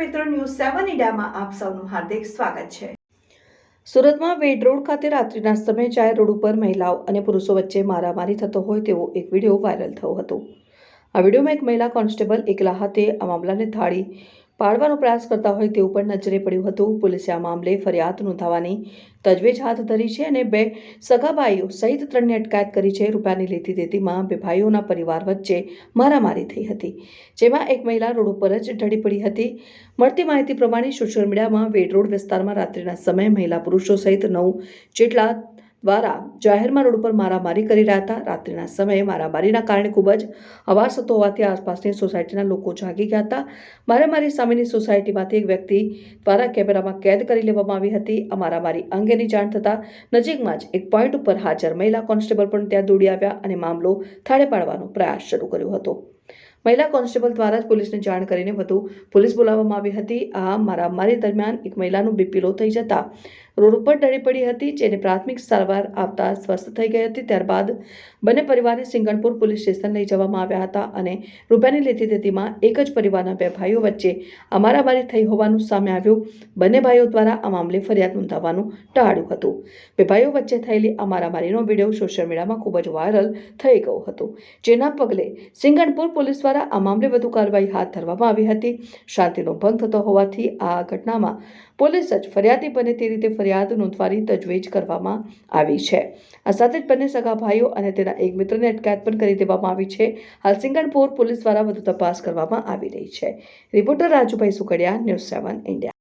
ઇન્ડિયામાં આપ સૌનું હાર્દિક સ્વાગત છે. સુરતમાં વેડ રોડ ખાતે રાત્રિના સમયે ચાર રોડ ઉપર મહિલાઓ અને પુરુષો વચ્ચે મારામારી થતો હોય તેવો એક વીડિયો વાયરલ થયો હતો. આ વિડીયોમાં એક મહિલા કોન્સ્ટેબલ એકલા હાથે આ મામલાને થાળી પાડવાનો પ્રયાસ કરતા હોય તેવું પણ નજરે પડ્યું હતું. પોલીસે આ મામલે ફરિયાદ નોંધાવવાની તજવીજ હાથ ધરી છે અને બે સગા ભાઈઓ સહિત ત્રણની અટકાયત કરી છે. રૂપિયાની લેતી દેતીમાં બે ભાઈઓના પરિવાર વચ્ચે મારામારી થઈ હતી, જેમાં એક મહિલા રોડ ઉપર જ ઢળી પડી હતી. મળતી માહિતી પ્રમાણે સોશિયલ મીડિયામાં વેડ રોડ વિસ્તારમાં રાત્રિના સમયે મહિલા પુરુષો સહિત નવ જેટલા દ્વારા જાહેરમાં રોડ ઉપર મારામારી કરી રહ્યા હતા. રાત્રિના સમયે મારામારીના કારણે ખૂબ જ અવાજ થતો હોવાથી આસપાસની સોસાયટીના લોકો જાગી ગયા હતા. મારામારી સામેની સોસાયટીમાંથી એક વ્યક્તિ દ્વારા કેમેરામાં કેદ કરી લેવામાં આવી હતી. આ મારામારી અંગેની જાણ થતાં નજીકમાં જ એક પોઈન્ટ ઉપર હાજર મહિલા કોન્સ્ટેબલ પણ ત્યાં દોડી આવ્યા અને મામલો થાળે પાડવાનો પ્રયાસ શરૂ કર્યો હતો. મહિલા કોન્સ્ટેબલ દ્વારા જ પોલીસને જાણ કરીને વધુ પોલીસ બોલાવવામાં આવી હતી. આ મારામારી દરમિયાન એક મહિલાનું બીપી લો થઈ જતા રોડ ઉપર ટળી પડી હતી, જેને પ્રાથમિક સારવાર આપતા સ્વસ્થ થઈ ગઈ હતી. ત્યારબાદ બંને પરિવારને સિંગણપુર પોલીસ સ્ટેશન લઈ જવામાં આવ્યા હતા અને રૂપિયાની લેતી દેતીમાં એક જ પરિવારના બે ભાઈઓ વચ્ચે અમારામારી થઈ હોવાનું સામે આવ્યું. બંને ભાઈઓ દ્વારા આ મામલે ફરિયાદ નોંધાવવાનું ટાળ્યું હતું. બે ભાઈઓ વચ્ચે થયેલી આ મારામારીનો વીડિયો સોશિયલ મીડિયામાં ખૂબ જ વાયરલ થઈ ગયો હતો, જેના પગલે સિંગણપુર પોલીસ દ્વારા આ મામલે વધુ કાર્યવાહી હાથ ધરવામાં આવી હતી. શાંતિનો ભંગ થતો હોવાથી આ ઘટનામાં પોલીસ જ ફરિયાદી બને તે રીતે ફરિયાદ નોંધવાની તજવીજ કરવામાં આવી છે. આ સાથે જ બંને સગા ભાઈઓ અને તેના એક મિત્રને અટકાયત પણ કરી દેવામાં આવી છે. હાલ સિંગણપુર પોલીસ દ્વારા વધુ તપાસ કરવામાં આવી રહી છે. Reporter Rajubhai Sukadiya, news seven India.